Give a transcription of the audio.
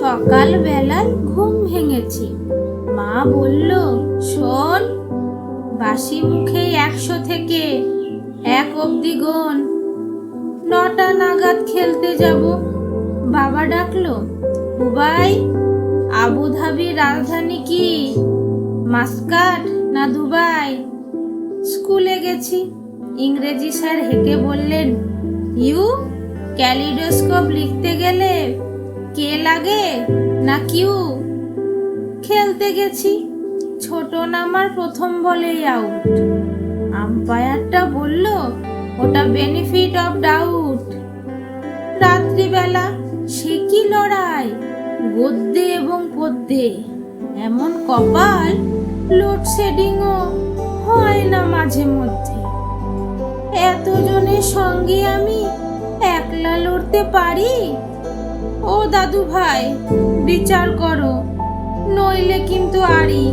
সকালবেলায় ঘুম ভেঙেছি। মা বলল, শোন, বাসি মুখে একশো থেকে এক অবধি গোন। নটা নাগাদ খেলতে যাব। বাবা ডাকলো দুবাই আবুধাবির রাজধানী কি? মাস্কাট না দুবাই? স্কুলে গেছি। ইংরেজি স্যার হেঁকে বললেন, ইউ ক্যালিডোস্কোপ লিখতে গেলে কে লাগে? না কিউ খেলতে গেছি। ছোট নামার প্রথম বলেই আউট আম্পায়ারটা বলল, ওটা বেনিফিট অফ ডাউট রাত্রিবেলা সে কি লড়াই? গদ্যে এবং পদ্যে। এমন কপাল লোডশেডিংও হয় না মাঝে মধ্যে। এতজনের সঙ্গে আমি একলা লড়তে পারি? দাদু ভাই বিচার করো। নইলে কিন্তু আরি